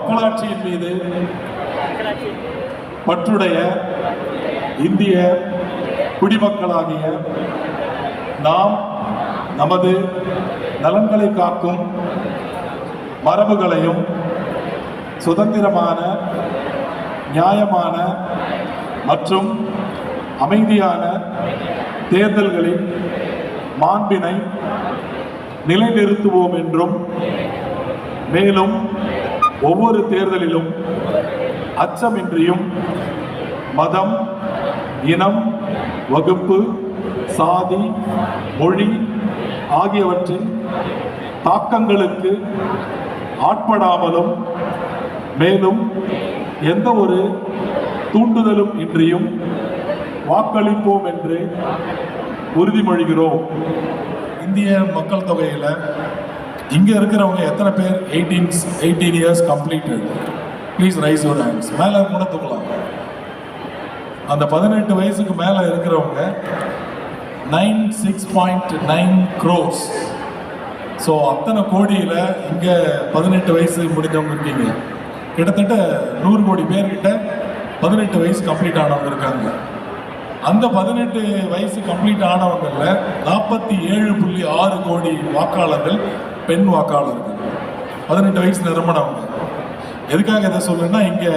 மக்களாட்சியின் மீது பற்றுடைய இந்திய குடிமக்களாகிய நாம் நமது நலன்களை காக்கும் மரபுகளையும் சுதந்திரமான நியாயமான மற்றும் அமைதியான தேர்தல்களின் மாண்பினை நிலைநிறுத்துவோம் என்றும் மேலும் ஒவ்வொரு தேர்தலிலும் அச்சமின்றியும் மதம் இனம் வகுப்பு சாதி மொழி ஆகியவற்றின் தாக்கங்களுக்கு ஆட்படாமலும் மேலும் எந்த ஒரு தூண்டுதலும் இன்றியும் வாக்களிப்போம் என்று உறுதிமொழிகிறோம். இந்திய மக்கள் தொகையில் இங்கே இருக்கிறவங்க எத்தனை பேர்? Eighteen eighteen years completed please raise ஒரு ஹேண்ட்ஸ் மேலே கூட தூக்கலாம். அந்த பதினெட்டு வயசுக்கு மேலே இருக்கிறவங்க nine six point nine crores so அத்தனை கோடியில் இங்கே பதினெட்டு வயசு முடிஞ்சவங்க இருக்கீங்க. கிட்டத்தட்ட நூறு கோடி பேர்கிட்ட பதினெட்டு வயசு கம்ப்ளீட் ஆனவங்க இருக்காங்க. அந்த பதினெட்டு வயசு கம்ப்ளீட் ஆனவங்களில் நாற்பத்தி ஏழு புள்ளி ஆறு கோடி வாக்காளர்கள் பெண் வாக்காளர்கள். பதினெட்டு வயசு நிரம்பினவங்க எதுக்காக இதை சொல்லுன்னா இங்கே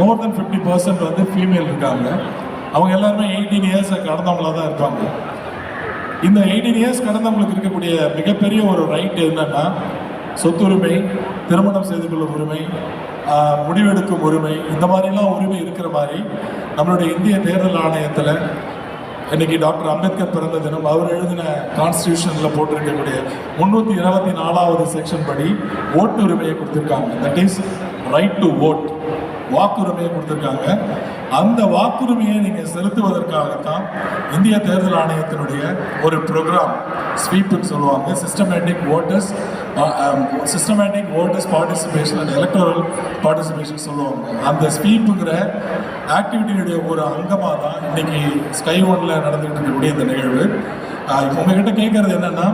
மோர் தென் ஃபிஃப்டி பர்சன்ட் வந்து ஃபீமேல் இருக்காங்க. அவங்க எல்லாருமே எயிட்டீன் இயர்ஸ் கடந்தவங்களாக தான் இருப்பாங்க. இந்த எயிட்டீன் இயர்ஸ் கடந்தவங்களுக்கு இருக்கக்கூடிய மிகப்பெரிய ஒரு ரைட் என்னன்னா சொத்துரிமை திருமணம் செய்து கொள்ளும் உரிமை முடிவெடுக்கும் உரிமை இந்த மாதிரிலாம் உரிமை இருக்கிற மாதிரி நம்மளுடைய இந்திய தேர்தல் ஆணையத்தில் இன்னைக்கு டாக்டர் அம்பேத்கர் பிறந்த தினம் அவர் எழுதின கான்ஸ்டியூஷனில் போட்டிருக்கக்கூடிய முந்நூற்றி இருபத்தி நாலாவது செக்ஷன் படி ஓட்டு உரிமையை கொடுத்துருக்காங்க. That is right to vote வாக்குரிமையை கொடுத்துருக்காங்க. அந்த வாக்குரிமையை நீங்கள் செலுத்துவதற்காகத்தான் இந்திய தேர்தல் ஆணையத்தினுடைய ஒரு ப்ரோக்ராம் ஸ்வீப்னு சொல்லுவாங்க. Systematic voters systematic voters participation and electoral participation சொல்லுவாங்க. அந்த ஸ்வீப்புங்கிற ஆக்டிவிட்டியுடைய ஒரு அங்கமாக தான் இன்னைக்கு ஸ்கை ஒன்ல நடந்துகிட்டு இருக்கக்கூடிய இந்த நிகழ்வு. இப்போ உங்ககிட்ட கேட்கறது என்னன்னா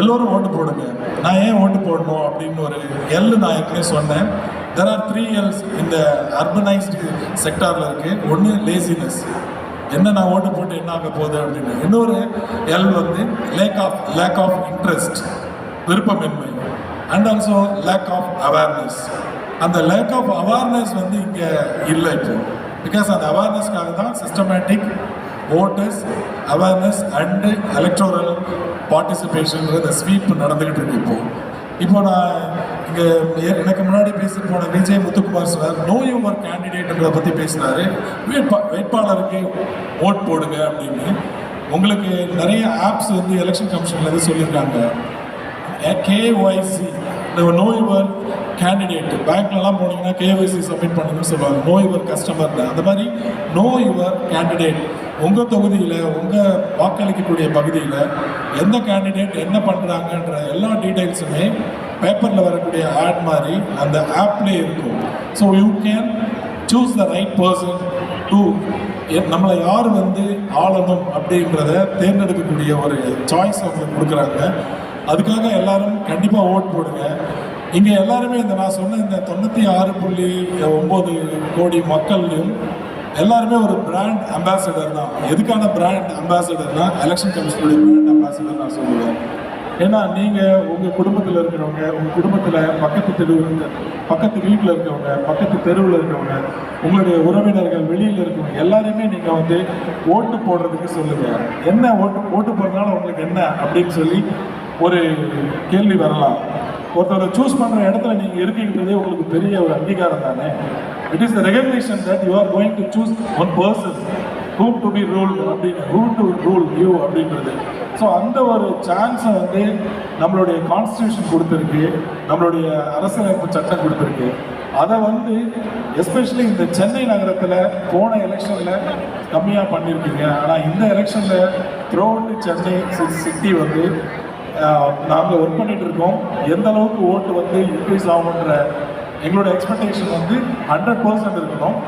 எல்லோரும் ஓட்டு போடுங்க. நான் ஏன் ஓட்டு போடணும் அப்படின்னு ஒரு எல்லு நான் ஏற்கனவே சொன்னேன். தெர் ஆர் த்ரீ எல்ஸ் இந்த அர்பனைஸ்டு செக்டாரில் இருக்குது ஒன்று லேசினஸ் என்ன நான் ஓட்டு போட்டு என்ன ஆக போகுது அப்படின்னு. இன்னொரு எல் வந்து lack of lack of interest விருப்பமின்மை and also lack of awareness அந்த லேக் ஆஃப் அவேர்னஸ் வந்து இங்கே இல்லை இப்போ. பிகாஸ் அந்த அவேர்னஸ்க்காக தான் systematic voters awareness and electoral participation SVEEP நடந்துக்கிட்டு இருக்கு இப்போது இப்போ நான் இங்கே எனக்கு முன்னாடி பேசி போன Vijay Muthukumar sir know your கேண்டிடேட்டுங்களை பற்றி பேசினாரு வேட்பா வேட்பாளருக்கு ஓட் போடுங்க அப்படின்னு. உங்களுக்கு நிறைய ஆப்ஸ் வந்து எலெக்ஷன் கமிஷனில் இருந்து சொல்லியிருக்காங்க. கேஒய்சி நோ யுவர் கேண்டிடேட் பேங்க்லலாம் போனீங்கன்னா கேஒய்சி சப்மிட் பண்ணுங்கன்னு சொல்லுவாங்க. நோ யுவர் கஸ்டமர் அந்த மாதிரி நோ யுவர் கேண்டிடேட். உங்கள் தொகுதியில் உங்கள் வாக்களிக்கக்கூடிய பகுதியில் எந்த கேண்டிடேட் என்ன பண்ணுறாங்கன்ற எல்லா டீட்டெயில்ஸுமே பேப்பரில் வரக்கூடிய ஆட் மாதிரி அந்த ஆப்லேயே இருக்கும். So you can choose the right person to நம்மளை யார் வந்து ஆளணும் அப்படின்றத தேர்ந்தெடுக்கக்கூடிய ஒரு சாய்ஸ் அவங்க கொடுக்குறாங்க. அதுக்காக எல்லாரும் கண்டிப்பாக ஓட் போடுங்க. இங்கே எல்லாருமே இந்த நான் சொன்ன இந்த தொண்ணூற்றி ஆறு புள்ளி ஒம்பது கோடி மக்கள்லையும் எல்லாருமே ஒரு பிராண்ட் அம்பாசிடர் தான். எதுக்கான பிராண்ட் அம்பாசிடர்னா எலெக்ஷன் கமிஷனுடைய பிராண்ட் அம்பாசிடர் நான் சொல்லுவேன். ஏன்னா நீங்கள் உங்கள் குடும்பத்தில் இருக்கிறவங்க உங்கள் குடும்பத்தில் பக்கத்து தெரு பக்கத்து வீட்டில் இருக்கவங்க பக்கத்து தெருவில் இருக்கவங்க உங்களுடைய உறவினர்கள் வெளியில் இருக்கவங்க எல்லாருமே நீங்கள் வந்து ஓட்டு போடுறதுக்கு சொல்லுங்கள் என்ன ஓட்டு ஓட்டு போடுறதுனால உங்களுக்கு என்ன அப்படின்னு சொல்லி ஒரு கேள்வி வரலாம். ஒருத்தரை சூஸ் பண்ணுற இடத்துல நீங்கள் இருக்கீங்கிறதே உங்களுக்கு பெரிய ஒரு அங்கீகாரம் தானே? It is the recognition that you are going to choose one person whom to be rule அப்படின்னு whom டு ரூல் யூ அப்படின்றது ஸோ அந்த ஒரு சான்ஸை வந்து நம்மளுடைய கான்ஸ்டியூஷன் கொடுத்துருக்கு. நம்மளுடைய அரசியலமைப்பு சட்டம் கொடுத்துருக்கு. அதை வந்து எஸ்பெஷலி இந்த சென்னை நகரத்தில் போன எலெக்ஷனில் கம்மியாக பண்ணியிருக்கீங்க ஆனால் இந்த எலெக்ஷனில் த்ரோட்டு சென்னை சிட்டி வந்து நாங்கள் ஒர்க் பண்ணிட்டு இருக்கோம். எந்த அளவுக்கு ஓட்டு வந்து இன்க்ரீஸ் ஆகுன்ற எங்களோட எக்ஸ்பெக்டேஷன் வந்து ஹண்ட்ரட் பர்சன்ட் இருக்கணும்.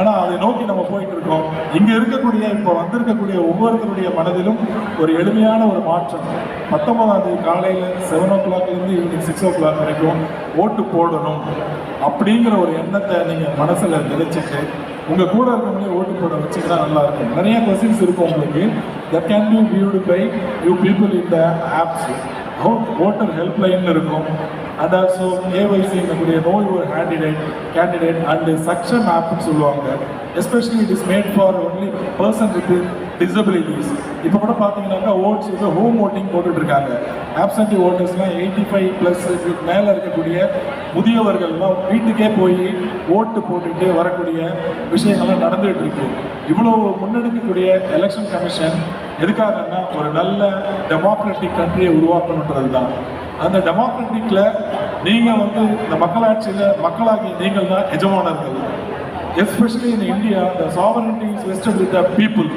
ஆனால் அதை நோக்கி நம்ம போயிட்டு இருக்கோம். இங்கே இருக்கக்கூடிய இப்போ வந்திருக்கக்கூடிய ஒவ்வொருத்தருடைய மனதிலும் ஒரு எளிமையான ஒரு மாற்றம். பத்தொன்பதாம் தேதி காலையில் செவன் ஓ கிளாக்லேருந்து ஈவினிங் சிக்ஸ் ஓ கிளாக் வரைக்கும் ஓட்டு போடணும் அப்படிங்கிற ஒரு எண்ணத்தை நீங்கள் மனசில் நினைச்சிட்டு உங்கள் கூட இருக்கவங்களே ஓட்டு போட வச்சுக்கிட்டா நல்லா இருக்கும். நிறைய கொஸ்டின்ஸ் இருக்கும் உங்களுக்கு. That can be viewed by you people in the apps voter helpline இருக்கும். அண்ட் ஆல்சோ ஏவைசி இருக்கக்கூடிய நோய் ஒரு கேண்டிடேட் கேண்டிடேட் அண்ட் சக்ஷன் ஆப்னு சொல்லுவாங்க. Especially it is made for only person with disabilities இப்போ கூட பார்த்தீங்கன்னாக்கா ஓட்ஸ் வந்து ஹோம் ஓட்டிங் போட்டுட்ருக்காங்க. இருக்காங்க ஓட்டர்ஸ்லாம் எயிட்டி ஃபைவ் ப்ளஸ் மேலே இருக்கக்கூடிய முதியவர்கள்லாம் வீட்டுக்கே போய் ஓட்டு போட்டுட்டு வரக்கூடிய விஷயங்கள்லாம் நடந்துகிட்டு இருக்கு இவ்வளோ முன்னெடுக்கக்கூடிய எலெக்ஷன் கமிஷன் எதுக்காகன்னா ஒரு நல்ல டெமோக்ராட்டிக் கண்ட்ரியை உருவாக்கணுன்றது தான் அந்த டெமோக்ராட்டிக்கில் நீங்கள் வந்து இந்த மக்களாட்சியில் மக்களாகிய நீங்கள் தான் எஜமானர்கள். எஸ்பெஷலி இந்த India the sovereignty is vested people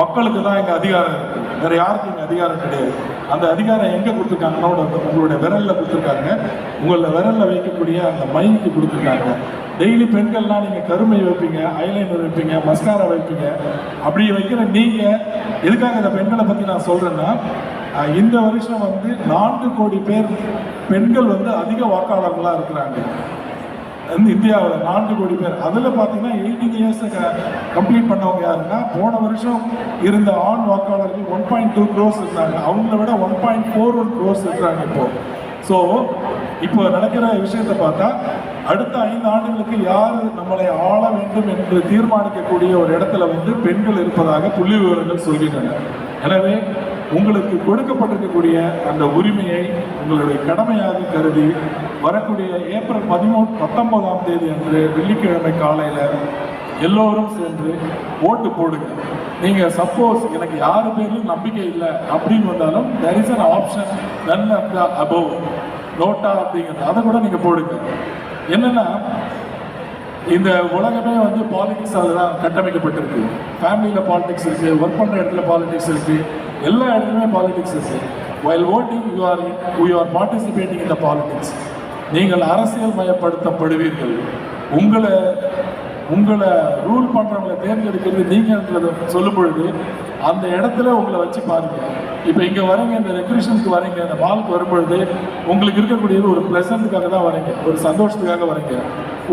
மக்களுக்கு தான் எங்கள் அதிகாரம் இருக்குது வேறு யாருக்கும் எங்கள் அதிகாரம் கிடையாது. அந்த அதிகாரம் எங்கே கொடுத்துருக்காங்கன்னா உங்களுடைய விரலில் கொடுத்துருக்காங்க. உங்களோட விரலில் வைக்கக்கூடிய அந்த மைக்கு கொடுத்துருக்காங்க. டெய்லி பெண்கள்லாம் நீங்கள் கருமை வைப்பீங்க ஐலைனர் வைப்பீங்க மஸ்காரா வைப்பீங்க. அப்படி வைக்கிற நீங்கள் எதுக்காக இந்த பெண்களை பற்றி நான் சொல்கிறேன்னா இந்த வருஷம் வந்து நான்கு கோடி பேர் பெண்கள் வந்து அதிக வாக்காளர்களாக இருக்கிறாங்க. வந்து இந்தியாவில் நான்கு கோடி பேர். அதில் பார்த்தீங்கன்னா எயிட்டீன் இயர்ஸை கம்ப்ளீட் பண்ணவங்க யாருன்னா போன வருஷம் இருந்த ஆண் வாக்காளர்கள் ஒன் பாயிண்ட் டூ க்ரோஸ் இருந்தாங்க. அவங்கள விட one point four one crores இருக்கிறாங்க இப்போ. ஸோ இப்போ நடக்கிற விஷயத்தை பார்த்தா அடுத்த ஐந்து ஆண்டுகளுக்கு யார் நம்மளை ஆள வேண்டும் என்று தீர்மானிக்கக்கூடிய ஒரு இடத்துல வந்து பெண்கள் இருப்பதாக புள்ளி விவரங்கள் சொல்கின்றன. எனவே உங்களுக்கு கொடுக்கப்பட்டிருக்கக்கூடிய அந்த உரிமையை உங்களுடைய கடமையாக கருதி வரக்கூடிய ஏப்ரல் பதிமூணு பத்தொன்பதாம் தேதி அன்று வெள்ளிக்கிழமை காலையில் எல்லோரும் சேர்ந்து ஓட்டு போடுங்க. நீங்கள் சப்போஸ் எனக்கு யாரு பேரும் நம்பிக்கை இல்லை அப்படின்னு வந்தாலும் there is an option none above NOTA அப்படிங்கிறது. அதை கூட நீங்கள் போடுங்க. என்னென்னா இந்த உலகமே வந்து பாலிடிக்ஸ் தான் கட்டமைக்கப்பட்டிருக்கு. ஃபேமிலியில் பாலிடிக்ஸ் இருக்குது ஒர்க் பண்ணுற இடத்துல பாலிடிக்ஸ் இருக்குது எல்லா இடத்துலையுமே பாலிடிக்ஸ் இருக்குது while voting you are you are participating இந்த பாலிடிக்ஸ் நீங்கள் அரசியல் மயப்படுத்தப்படுவீர்கள். உங்களை உங்களை ரூல் பண்ணுறவங்களை தேர்ந்தெடுக்கிறது நீங்கள் சொல்லும் பொழுது அந்த இடத்துல உங்களை வச்சு பாருங்க. இப்போ இங்கே வரீங்க இந்த ரெக்ரேஷனுக்கு வரீங்க இந்த மாலுக்கு வரும்பொழுது உங்களுக்கு இருக்கக்கூடியது ஒரு ப்ளசண்ட்டுக்காக தான் வரீங்க ஒரு சந்தோஷத்துக்காக வரீங்க.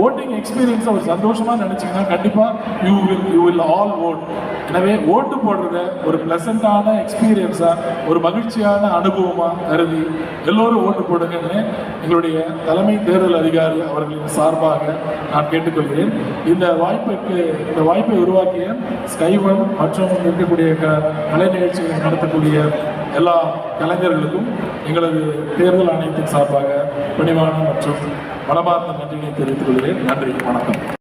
ஓட்டிங் எக்ஸ்பீரியன்ஸை ஒரு சந்தோஷமாக நினச்சிங்கன்னா கண்டிப்பாக you will you will all vote எனவே ஓட்டு போடுறத ஒரு ப்ளசண்ட்டான எக்ஸ்பீரியன்ஸாக ஒரு மகிழ்ச்சியான அனுபவமாக கருதி எல்லோரும் ஓட்டு போடுங்கன்னு எங்களுடைய தலைமை தேர்தல் அதிகாரி அவர்களின் சார்பாக நான் கேட்டுக்கொள்கிறேன். இந்த வாய்ப்புக்கு இந்த வாய்ப்பை உருவாக்கிய ஸ்கைவன் மற்றும் இருக்கக்கூடிய க- கலை நிகழ்ச்சிகளை நடத்தக்கூடிய எல்லா கலைஞர்களுக்கும் எங்களது தேர்தல் ஆணையத்தின் சார்பாக பணிவான மற்றும் மனமார்ந்த நன்றியை தெரிவித்துக் கொள்கிறேன். நன்றி. வணக்கம்.